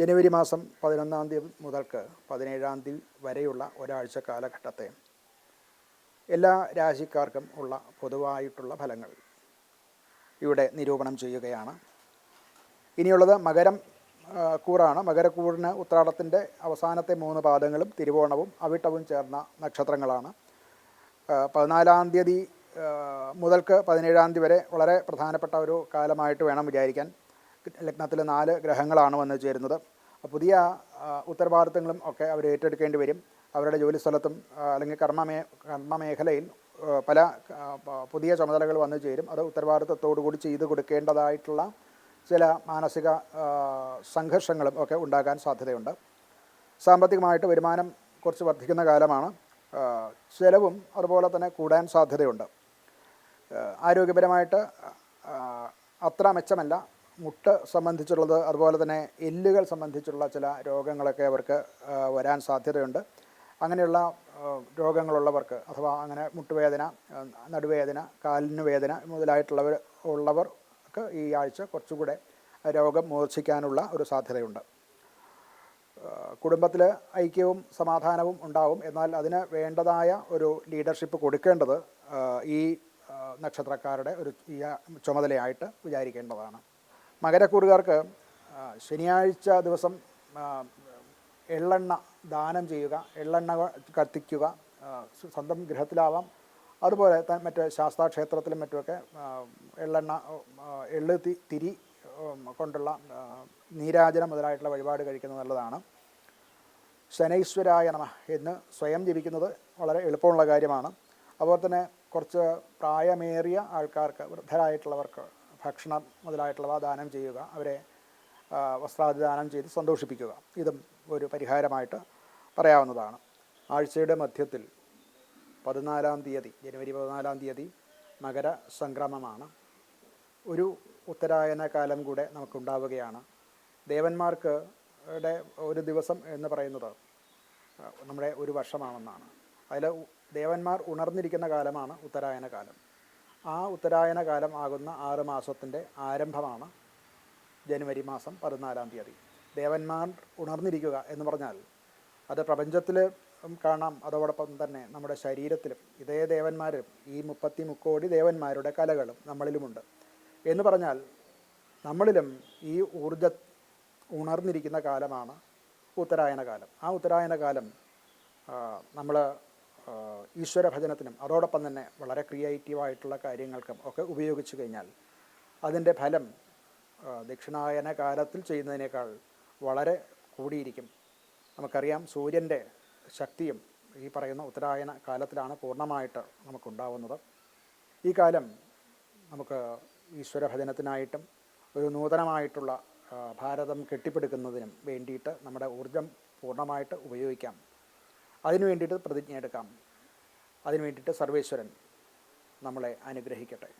ജനുവരി മാസം പതിനൊന്നാം തീയതി മുതൽക്ക് പതിനേഴാം തീയതി വരെയുള്ള ഒരാഴ്ച കാലഘട്ടത്തെ എല്ലാ രാശിക്കാർക്കും ഉള്ള പൊതുവായിട്ടുള്ള ഫലങ്ങൾ ഇവിടെ നിരൂപണം ചെയ്യുകയാണ്. ഇനിയുള്ളത് മകരം കൂറാണ്. മകരക്കൂറിന് ഉത്രാടത്തിന്റെ അവസാനത്തെ മൂന്ന് പാദങ്ങളും തിരുവോണവും അവിട്ടവും ചേർന്ന നക്ഷത്രങ്ങളാണ്. പതിനാലാം തീയതി മുതൽക്ക് പതിനേഴാം തീയതി വരെ വളരെ പ്രധാനപ്പെട്ട ഒരു കാലമായിട്ട് വേണം വിചാരിക്കാൻ. ലഗ്നത്തിൽ നാല് ഗ്രഹങ്ങളാണ് വന്നു ചേരുന്നത്. പുതിയ ഉത്തരവാദിത്തങ്ങളും ഒക്കെ അവർ ഏറ്റെടുക്കേണ്ടി വരും. അവരുടെ ജോലി സ്ഥലത്തും അല്ലെങ്കിൽ കർമ്മമേ കർമ്മമേഖലയിൽ ആ, പല പുതിയ ചുമതലകൾ വന്നു ചേരും. അത് ഉത്തരവാദിത്തത്തോടു കൂടി ചെയ്തു കൊടുക്കേണ്ടതായിട്ടുള്ള ചില മാനസിക സംഘർഷങ്ങളും ഒക്കെ ഉണ്ടാകാൻ സാധ്യതയുണ്ട്. സാമ്പത്തികമായിട്ട് വരുമാനം കുറച്ച് വർദ്ധിക്കുന്ന കാലമാണ്. ചെലവും അതുപോലെ തന്നെ കൂടാൻ സാധ്യതയുണ്ട്. ആരോഗ്യപരമായിട്ട് അത്ര മെച്ചമല്ല. മുട്ട് സംബന്ധിച്ചുള്ളത് അതുപോലെ തന്നെ എല്ലുകൾ സംബന്ധിച്ചുള്ള ചില രോഗങ്ങളൊക്കെ അവർക്ക് വരാൻ സാധ്യതയുണ്ട്. അങ്ങനെയുള്ള രോഗങ്ങളുള്ളവർക്ക് അഥവാ അങ്ങനെ മുട്ടുവേദന നടുവേദന കാലിന് വേദന മുതലായിട്ടുള്ളവർ ഉള്ളവർക്ക് ഈ ആഴ്ച കുറച്ചുകൂടെ രോഗം മൂർച്ഛിക്കാനുള്ള ഒരു സാധ്യതയുണ്ട്. കുടുംബത്തിൽ ഐക്യവും സമാധാനവും ഉണ്ടാവും. എന്നാൽ അതിന് വേണ്ടതായ ഒരു ലീഡർഷിപ്പ് കൊടുക്കേണ്ടത് ഈ നക്ഷത്രക്കാരുടെ ഒരു ചുമതലയായിട്ട് വിചാരിക്കേണ്ടതാണ്. മകരക്കൂറുകാർക്ക് ശനിയാഴ്ച ദിവസം എള്ളെണ്ണ ദാനം ചെയ്യുക എള്ളെണ്ണ കത്തിക്കുക സ്വന്തം ഗൃഹത്തിലാവാം. അതുപോലെ മറ്റ് ശാസ്താക്ഷേത്രത്തിലും മറ്റുമൊക്കെ എള്ളെണ്ണ എള്ളു തിരി കൊണ്ടുള്ള നീരാജനം മുതലായിട്ടുള്ള വഴിപാട് കഴിക്കുന്നത് നല്ലതാണ്. ശനൈശ്വരായ നമ എന്ന് സ്വയം ജപിക്കുന്നത് വളരെ എളുപ്പമുള്ള കാര്യമാണ്. അതുപോലെ തന്നെ കുറച്ച് പ്രായമേറിയ ആൾക്കാർക്ക് വൃദ്ധരായിട്ടുള്ളവർക്ക് ഭക്ഷണം മുതലായിട്ടുള്ളവ ദാനം ചെയ്യുക അവരെ വസ്ത്രാദിദാനം വസ്ത്രാദി ദാനം ചെയ്ത് സന്തോഷിപ്പിക്കുക. ഇതും ഒരു പരിഹാരമായിട്ട് പറയാവുന്നതാണ്. ആഴ്ചയുടെ മധ്യത്തിൽ പതിനാലാം തീയതി ജനുവരി പതിനാലാം തീയതി മകര സംക്രമമാണ്. ഒരു ഉത്തരായന കാലം കൂടെ നമുക്കുണ്ടാവുകയാണ്. ദേവന്മാർക്ക് ഒരു ദിവസം എന്ന് പറയുന്നത് നമ്മുടെ ഒരു വർഷമാണെന്നാണ്. അതിൽ ദേവന്മാർ ഉണർന്നിരിക്കുന്ന കാലമാണ് ഉത്തരായന കാലം. ആ ഉത്തരായന കാലം ആകുന്ന ആറ് മാസത്തിന്റെ ആരംഭമാണ് ജനുവരി മാസം പതിനാലാം തീയതി. ദേവന്മാർ ഉണർന്നിരിക്കുക എന്ന് പറഞ്ഞാൽ അത് പ്രപഞ്ചത്തിൽ കാണാം. അതോടൊപ്പം തന്നെ നമ്മുടെ ശരീരത്തിലും ഇതേ ദേവന്മാരും ഈ മുപ്പത്തി മുക്കോടി ദേവന്മാരുടെ കലകളും നമ്മളിലുമുണ്ട്. എന്ന് പറഞ്ഞാൽ നമ്മളിലും ഈ ഊർജ ഉണർന്നിരിക്കുന്ന കാലമാണ് ഉത്തരായന കാലം ആ ഉത്തരായന കാലം നമ്മൾ ഈശ്വര ഭജനത്തിനും അതോടൊപ്പം തന്നെ വളരെ ക്രിയേറ്റീവായിട്ടുള്ള കാര്യങ്ങൾക്കും ഒക്കെ ഉപയോഗിച്ചു കഴിഞ്ഞാൽ അതിന്റെ ഫലം ദക്ഷിണായന കാലത്തിൽ ചെയ്യുന്നതിനേക്കാൾ വളരെ കൂടിയിരിക്കും. നമുക്കറിയാം സൂര്യന്റെ ശക്തിയും ഈ പറയുന്ന ഉത്തരായന കാലത്തിലാണ് പൂർണമായിട്ട് നമുക്കുണ്ടാവുന്നത്. ഈ കാലം നമുക്ക് ഈശ്വര ഭജനത്തിനായിട്ടും ഒരു നൂതനമായിട്ടുള്ള ഭാരതം കെട്ടിപ്പടുക്കുന്നതിനും വേണ്ടിയിട്ട് നമ്മുടെ ഊർജം പൂർണമായിട്ട് ഉപയോഗിക്കാം. അതിനു വേണ്ടിയിട്ട് പ്രതിജ്ഞ എടുക്കാം. അതിനു വേണ്ടിയിട്ട് സർവേശ്വരൻ നമ്മളെ അനുഗ്രഹിക്കട്ടെ.